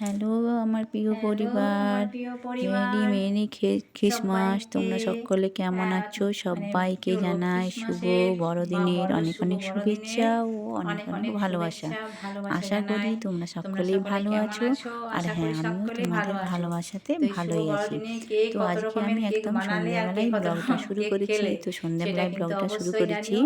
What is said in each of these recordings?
Hello আমার প্রিয় পরিবার। Merry merry Christmas. তোমরা সকলে কেমন আছো? মানে সবাইকে জানাই শুভ বড়দিনের অনেক অনেক শুভেচ্ছা ও অনেক অনেক ভালোবাসা। আশা করি তোমরা সকলেই ভালো আছো? আর হ্যাঁ আমিও তোমাদের ভালোবাসাতে ভালোই আছি। তো আজকে আমি একদম সন্ধ্যাবেলায় ব্লগটা শুরু করেছি। তো সন্ধ্যাবেলায় ব্লগটা শুরু করেছি।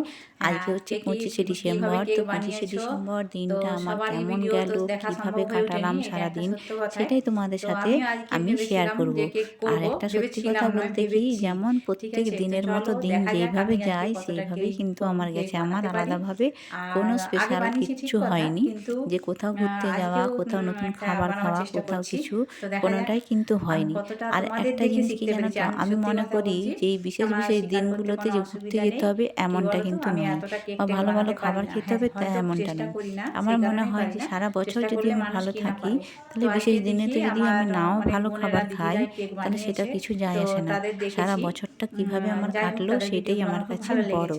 আজকে হচ্ছে পঁচিশে ডিসেম্বর। তো পঁচিশে ডিসেম্বর দিনটা আমার কেমন গেল? কীভাবে কাটালাম? সারাদিন কথা। সেটাই তোমাদের সাথে আমি শেয়ার করব। আর একটা সত্যি কথা বলতে কি যেমন প্রত্যেক দিনের মতো দিন যেভাবে যায় সেইভাবেই কিন্তু আমার কাছে আমার আলাদাভাবে কোনো স্পেশাল কিচ্ছু হয়নি। যে কোথাও ঘুরতে যাওয়া কোথাও নতুন খাবার খাওয়া কোথাও কিছু কোনোটাই কিন্তু হয়নি। আর একটা জিনিস কি জানো তো আমি মনে করি যে এই বিশেষ বিশেষ দিনগুলোতে যে ঘুরতে যেতে হবে এমনটা কিন্তু নয় বা ভালো ভালো খাবার খেতে হবে তা এমনটা নেই। আমার মনে হয় যে সারা বছর যদি আমি ভালো থাকি। তাহলে বিশেষ দিনে তো যদি আমি নাও ভালো খাবার খাই তাহলে সেটা কিছু যায় আসে না সারা দেখেছি। বছরটা কীভাবে আমার কাটলো সেটাই আমার কাছে বড়।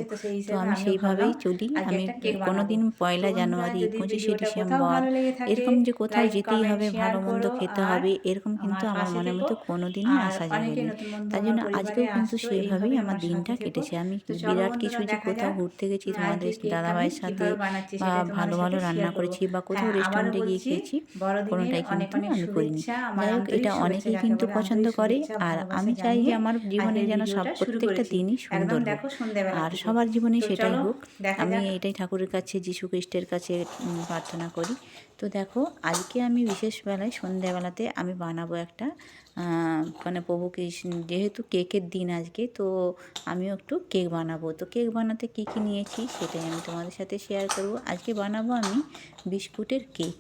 তো আমি সেইভাবেই চলি আমি। কোনোদিন পয়লা জানুয়ারি পঁচিশে ডিসেম্বর এরকম যে কোথাও লাইক, যেতেই হবে ভালো মন্দ খেতে হবে এরকম কিন্তু আমার মনের। মতো কোনোদিনই আসা যায়নি বন্ধু তাই জন্য আজকেও কিন্তু সেইভাবেই আমার দিনটা কেটেছে। আমি বিরাট কিছু যে কোথাও ঘুরতে গেছি তোমাদের দাদাভাইয়ের সাথে বা ভালো ভালো রান্না করেছি বা কোথাও হ্যাঁ, রেস্টুরেন্টে গিয়ে খেয়েছি কোনোটাই কিন্তু আমি করিনি যাই হোক এটা অনেকেই কিন্তু পছন্দ করে আর আমি চাই যে আমার জীবনে যেন সব প্রত্যেকটা দিনই সুন্দর আর সবার জীবনে সেটাই হোক। আমি এটাই ঠাকুরের কাছে যিশু খ্রিস্টের কাছে প্রার্থনা করি। তো দেখো আজকে আমি বিশেষ বেলায় সন্ধ্যাবেলাতে আমি বানাবো একটা মানে প্রভু কৃষ্ণ যেহেতু কেকের দিন আজকে তো আমিও একটু কেক বানাবো। তো কেক বানাতে কী কী নিয়েছি সেটাই আমি তোমাদের সাথে শেয়ার করব। আজকে বানাবো আমি বিস্কুটের কেক।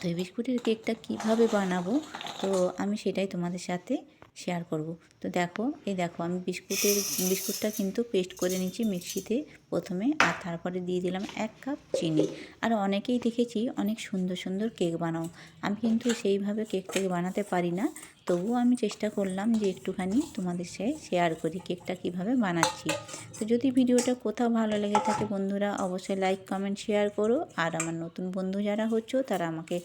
তো বিস্কুটের কেকটা কীভাবে বানাবো? তো আমি সেটাই তোমাদের সাথে শেয়ার করব। তো দেখো, এই দেখো, আমি বিস্কুটের, বিস্কুটটা কিন্তু পেস্ট করে নিচ্ছি মিক্সিতে প্রথমে, আর তারপরে দিয়ে দিলাম এক কাপ চিনি। আর অনেকেই দেখেছি অনেক সুন্দর সুন্দর কেক বানাও। আমি কিন্তু সেইভাবে কেকটাকে বানাতে পারি না। তবুও আমি চেষ্টা করলাম যে একটুখানি তোমাদের সাথে শেয়ার করি কেকটা কীভাবে বানাচ্ছি। তো যদি ভিডিওটা কোথাও ভালো লেগে থাকে বন্ধুরা, অবশ্যই লাইক কমেন্ট শেয়ার করো। আর আমার নতুন বন্ধু যারা হচ্ছো, তারা আমাকে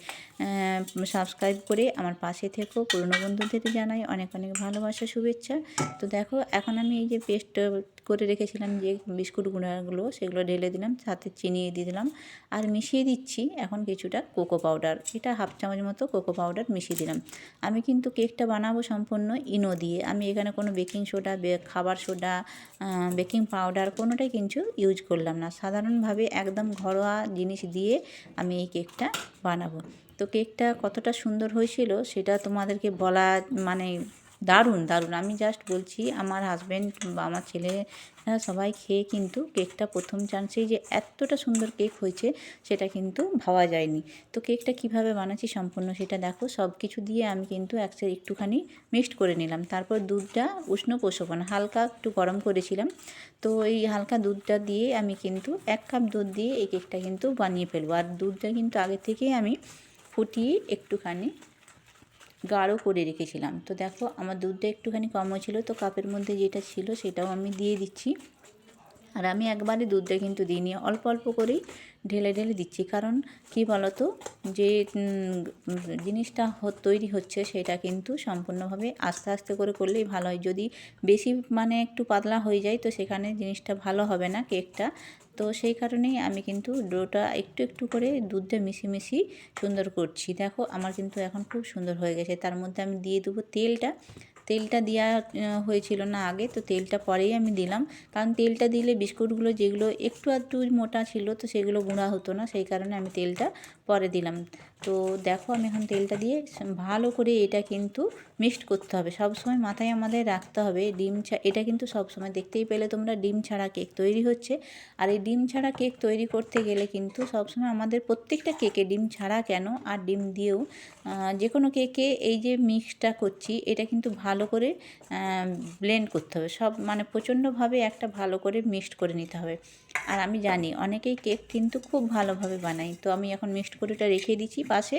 সাবস্ক্রাইব করে আমার পাশে থেকো। পুরনো বন্ধুদের জানাই অনেক অনেক ভালোবাসা, শুভেচ্ছা। তো দেখো, এখন আমি এই যে পেস্ট করে রেখেছিলাম যে বিস্কুট গুঁড়াগুলো সেগুলো ঢেলে দিলাম, সাথে চিনি দিয়ে দিলাম আর মিশিয়ে দিচ্ছি এখন কিছুটা কোকো পাউডার। এটা হাফ চামচ মতো কোকো পাউডার মিশিয়ে দিলাম। আমি কিন্তু কেকটা বানাবো সম্পূর্ণ ইনো দিয়ে। আমি এখানে কোনো বেকিং সোডা খাবার সোডা বেকিং পাউডার কোনোটাই কিন্তু ইউজ করলাম না। সাধারণভাবে একদম ঘরোয়া জিনিস দিয়ে আমি এই কেকটা বানাবো। তো কেকটা কতটা সুন্দর হয়েছিল সেটা তোমাদেরকে বলা মানে দারুণ দারুণ। আমি জাস্ট বলছি, আমার হাজব্যান্ড বা আমার ছেলে সবাই খেয়ে কিন্তু কেকটা প্রথম চান্সেই যে এতটা সুন্দর কেক হয়েছে, সেটা কিন্তু ভাবা যায়নি। তো কেকটা কীভাবে বানাচ্ছি সম্পূর্ণ সেটা দেখো। সব কিছু দিয়ে আমি কিন্তু একসাথে একটুখানি মিক্সড করে নিলাম। তারপর দুধটা উষ্ণ প্রসবন হালকা একটু গরম করেছিলাম। তো এই হালকা দুধটা দিয়ে আমি কিন্তু এক কাপ দুধ দিয়ে এই কেকটা কিন্তু বানিয়ে ফেলব। আর দুধটা কিন্তু আগে থেকেই আমি ফুটিয়ে একটুখানি গাঢ় করে রেখেছিলাম। তো দেখো, আমার দুধটা একটুখানি কম হয়েছিল, তো কাপের মধ্যে যেটা ছিল সেটাও আমি দিয়ে দিচ্ছি। আর আমি একবারে দুধটা কিন্তু দিইনি, অল্প অল্প করেই ঢেলে ঢেলে দিচ্ছি। কারণ কি বলতো, যে জিনিসটা তৈরি হচ্ছে সেটা কিন্তু সম্পূর্ণভাবে আস্তে আস্তে করে করলেই ভালো হয়। যদি বেশি মানে একটু পাতলা হয়ে যায়, তো সেখানে জিনিসটা ভালো হবে না কেকটা। তো সেই কারণেই আমি কিন্তু ডোটা একটু একটু করে দুধে মিশিয়ে মিশিয়ে সুন্দর করছি। দেখো, আমার কিন্তু এখন খুব সুন্দর হয়ে গেছে। তার মধ্যে আমি দিয়ে দেবো তেলটা। তেলটা দেওয়া হয়েছিল না আগে, তো তেলটা পরেই আমি দিলাম। কারণ তেলটা দিলে বিস্কুটগুলো যেগুলো একটু আধটু মোটা ছিল, তো সেগুলো গুঁড়া হতো না, সেই কারণে আমি তেলটা পরে দিলাম। তো দেখো আমি এখন তেলটা দিয়ে ভালো করে এটা কিন্তু মিক্সড করতে হবে। সব সময় মাথায় আমাদের রাখতে হবে ডিম ছা, এটা কিন্তু সব সময় দেখতেই পেলে তোমরা ডিম ছাড়া কেক তৈরি হচ্ছে। আর এই ডিম ছাড়া কেক তৈরি করতে গেলে কিন্তু সবসময় আমাদের প্রত্যেকটা কেকে ডিম ছাড়া কেন? আর ডিম দিয়েও যে কোনো কেকে এই যে মিক্সটা করছি, এটা কিন্তু ভালো করে ব্লেন্ড করতে হবে। সব মানে প্রচণ্ডভাবে একটা ভালো করে মিক্সড করে নিতে হবে। আর আমি জানি অনেকেই কেক কিন্তু খুব ভালোভাবে বানাই তো আমি এখন মিক্সড করে ওটা রেখে দিচ্ছি পাশে।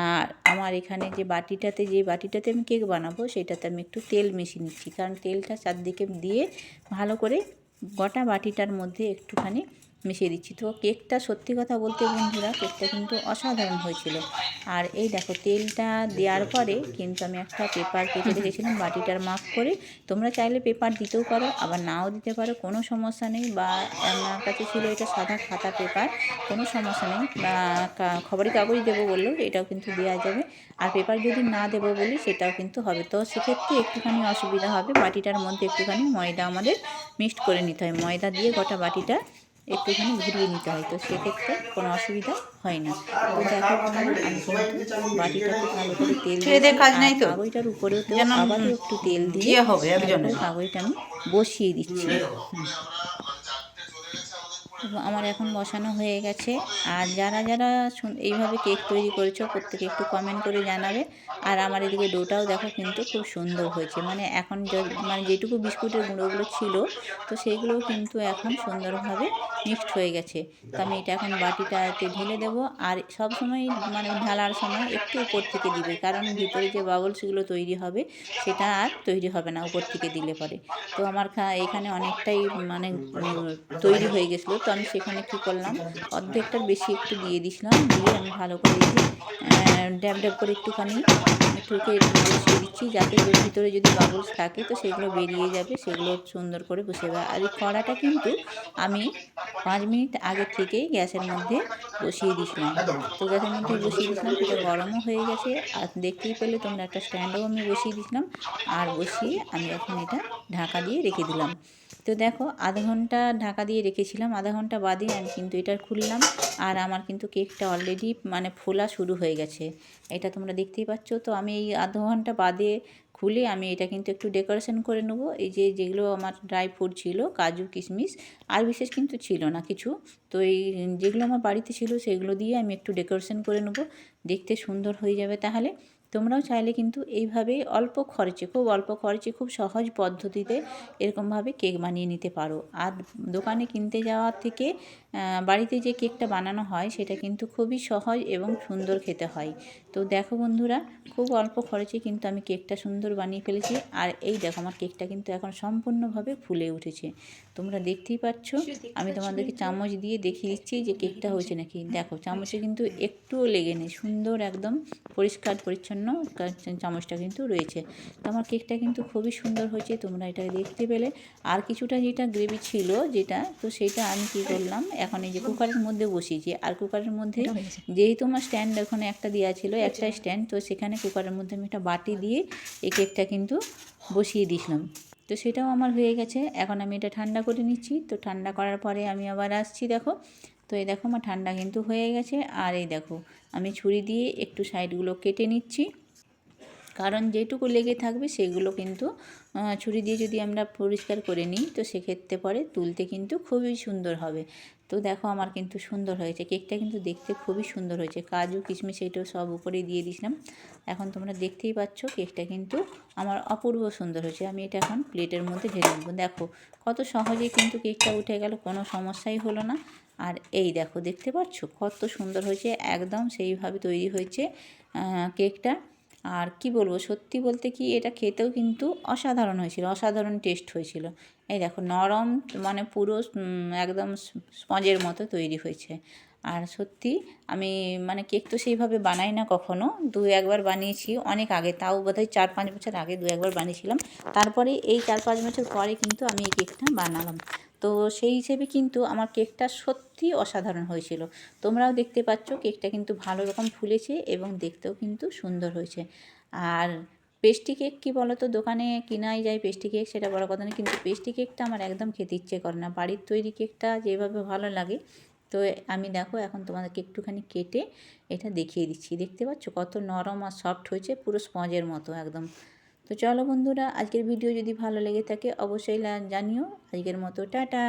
আর আমার এখানে যে বাটিটাতে যে বাটিটাতে আমি কেক বানাবো, সেটাতে আমি একটু তেল মিশিয়ে নিচ্ছি। কারণ তেলটা চারদিকে দিয়ে ভালো করে গোটা বাটিটার মধ্যে একটুখানি মিশিয়ে দিচ্ছি। তো কেকটা সত্যি কথা বলতে বন্ধুরা কেকটা কিন্তু অসাধারণ হয়েছিল। আর এই দেখো তেলটা দেওয়ার পরে কিন্তু আমি একটা পেপার কেটে রেখেছিলাম বাটিটার মাপ করে। তোমরা চাইলে পেপার দিতেও পারো আবার নাও দিতে পারো কোনো সমস্যা নেই। বা আমার কাছে ছিল এটা সাদা খাতা পেপার কোনো সমস্যা নেই। বা খবরের কাগজ দেবো বললেও এটাও কিন্তু দেওয়া যাবে। আর পেপার যদি না দেবো বলি সেটাও কিন্তু হবে। তো সেক্ষেত্রে একটুখানি অসুবিধা হবে। বাটিটার মধ্যে একটুখানি ময়দা আমাদের মিক্সড করে নিতে হয়। ময়দা দিয়ে গোটা বাটিটা একটুখানি ঘুরিয়ে নিতে হয় তো সেক্ষেত্রে কোনো অসুবিধা হয় না তো দেখো আমি কিন্তু বাটিটাকে ভালো করে তেল দিয়েছি কাজ নাই তো? কাগজটার উপরেও তো হুম, একটু তেল দিয়ে ইয়ে হবে। কাগজটা আমি বসিয়ে দিচ্ছি। আমার এখন বসানো হয়ে গেছে। আর যারা যারা এইভাবে কেক তৈরি করেছ প্রত্যেকে একটু কমেন্ট করে জানাবে। আর আমার এদিকে ডোটাও দেখো কিন্তু খুব সুন্দর হয়েছে। মানে এখন মানে যেটুকু বিস্কুটের গুঁড়োগুলো ছিল তো সেইগুলোও কিন্তু এখন সুন্দরভাবে মিক্সড হয়ে গেছে। তো আমি এটা এখন বাটিটাতে ঢেলে দেবো আর সব সময় মানে ঢালার সময় একটু উপর থেকে দিবে, কারণ ভিতরে যে বাবলসগুলো তৈরি হবে সেটা আর তৈরি হবে না উপর থেকে দিলে পরে। তো আমার এখানে অনেকটাই মানে তৈরি হয়ে গেছিল, তো আমি সেখানে কী করলাম, অর্ধেকটার বেশি একটু দিয়ে দিছিলাম, দিয়ে আমি ভালো করে ড্যাব ড্যাব করে একটুখানি একটুকে বসিয়ে দিচ্ছি যাতে ভিতরে যদি বাবলস থাকে তো সেগুলো বেরিয়ে যাবে, সেগুলো সুন্দর করে বসে যাবে আর এই কড়াটা কিন্তু আমি পাঁচ মিনিট আগে থেকেই গ্যাসের মধ্যে বসিয়ে দিয়েছিলাম। তো গ্যাসের মধ্যে বসিয়ে দিয়েছিলাম, সেটা গরমও হয়ে গেছে। আর দেখতেই পেলে তোমরা একটা স্ট্যান্ডও আমি বসিয়ে দিয়েছিলাম। আর বসিয়ে আমি এখন এটা ঢাকা দিয়ে রেখে দিলাম। তো দেখো, আধা ঘণ্টা ঢাকা দিয়ে রেখেছিলাম, আধা ঘণ্টা বাদে আমি কিন্তু এটা খুললাম। আর আমার কিন্তু কেকটা অলরেডি মানে ফোলা শুরু হয়ে গেছে। এটা তোমরা দেখতেই পাচ্ছ। তো আমি এই আধা ঘণ্টা বাদে খুলে আমি এটা কিন্তু একটু ডেকোরেশন করে নেব। এই যে যেগুলো আমার ড্রাই ফ্রুট ছিল, কাজু, কিশমিশ, আর বিশেষ কিন্তু ছিল না কিছু। তো এই যেগুলো আমার বাড়িতে ছিল, সেগুলো দিয়ে আমি একটু ডেকোরেশন করে নেব। দেখতে সুন্দর হয়ে যাবে তাহলে। তোমরাও চাইলে কিন্তু এইভাবেই অল্প খরচে, খুব অল্প খরচে, খুব সহজ পদ্ধতিতে এরকমভাবে কেক বানিয়ে নিতে পারো। আর দোকানে কিনতে যাওয়ার থেকে বাড়িতে যে কেকটা বানানো হয়, সেটা কিন্তু খুবই সহজ এবং সুন্দর খেতে হয়। তো দেখো বন্ধুরা, খুব অল্প খরচে কিন্তু আমি কেকটা সুন্দর বানিয়ে ফেলেছি। আর এই দেখো, আমার কেকটা কিন্তু এখন সম্পূর্ণভাবে ফুলে উঠেছে। তোমরা দেখতেই পাচ্ছ, আমি তোমাদেরকে চামচ দিয়ে দেখিয়ে দিচ্ছি যে কেকটা হয়েছে নাকি। দেখো, চামচে কিন্তু একটুও লেগে নেই, সুন্দর একদম পরিষ্কার পরিচ্ছন্ন কা- চামচটা কিন্তু রয়েছে। তো আমার কেকটা কিন্তু খুবই সুন্দর হয়েছে তোমরা এটা দেখতে পেলে। আর কিছুটা যেটা গ্রেভি ছিল যেটা তো সেটা আমি কী করলাম এখন এই যে কুকারের মধ্যে বসিয়েছি। আর কুকারের মধ্যে যেহেতু আমার স্ট্যান্ড ওখানে একটা দেওয়া ছিল একটা স্ট্যান্ড তো সেখানে কুকারের মধ্যে আমি একটা বাটি দিয়ে এই কেকটা কিন্তু বসিয়ে দিয়েছিলাম তো সেটাও আমার হয়ে গেছে। এখন আমি এটা ঠান্ডা করে নিচ্ছি। তো ঠান্ডা করার পরে আমি আবার আসছি দেখো। তো এই দেখো আমার ঠান্ডা কিন্তু হয়ে গেছে। আর এই দেখো, আমি ছুরি দিয়ে একটু সাইডগুলো কেটে নিচ্ছি। কারণ যেটুকু লেগে থাকবে সেগুলো কিন্তু ছুরি দিয়ে যদি আমরা পরিষ্কার করে নিই, তো সেক্ষেত্রে পরে তুলতে কিন্তু খুবই সুন্দর হবে। তো দেখো আমার কিন্তু সুন্দর হয়েছে। কেকটা কিন্তু দেখতে খুবই সুন্দর হয়েছে। কাজু, কিশমিশ এটাও সব উপরে দিয়ে দিয়েছিলাম। এখন তোমরা দেখতেই পাচ্ছ কেকটা কিন্তু আমার অপূর্ব সুন্দর হয়েছে। আমি এটা এখন প্লেটের মধ্যে ঢেলে নেব। দেখো, কত সহজেই কিন্তু কেকটা উঠে গেল, কোনো সমস্যাই হলো না। আর এই দেখো, দেখতে পাচ্ছ? কত সুন্দর হয়েছে, একদম সেইভাবে তৈরি হয়েছে কেকটা। আর কি বলব, সত্যি বলতে কি, এটা খেতেও কিন্তু অসাধারণ হয়েছিল, অসাধারণ টেস্ট হয়েছিল। এই দেখো, নরম মানে পুরো একদম স্পঞ্জের মতো তৈরি হয়েছে। আর সত্যি, আমি মানে কেক তো সেইভাবে বানাই না কখনো, দু একবার বানিয়েছি, অনেক আগে, তাও বোধহয় চার পাঁচ বছর আগে দু একবার বানিয়েছিলাম। তারপরে এই চার পাঁচ বছর পরে কিন্তু আমি এই কেকটা বানালাম। তো সেই হিসেবে কিন্তু আমার কেকটা সত্যি অসাধারণ হয়েছিল। তোমরাও দেখতে পাচ্ছ কেকটা কিন্তু ভালো রকম ফুলেছে এবং দেখতেও কিন্তু সুন্দর হয়েছে। আর পেস্ট্রি কেক কী বলো তো দোকানে কিনাই যায় পেস্ট্রি কেক, সেটা বড় কথা না কিন্তু পেস্ট্রি কেকটা আমার একদম খেতে ইচ্ছে করে না। বাড়ির তৈরি কেকটা যেভাবে ভালো লাগে, তো আমি দেখো এখন তোমাদেরকে একটুখানি কেটে এটা দেখিয়ে দিচ্ছি। দেখতে পাচ্ছ কত নরম আর সফট হয়েছে, পুরো স্পঞ্জের মতো একদম। তো চলো বন্ধুরা আজকের ভিডিও যদি ভালো লেগে থাকে অবশ্যই জানিও। আজকের মতো টাটা।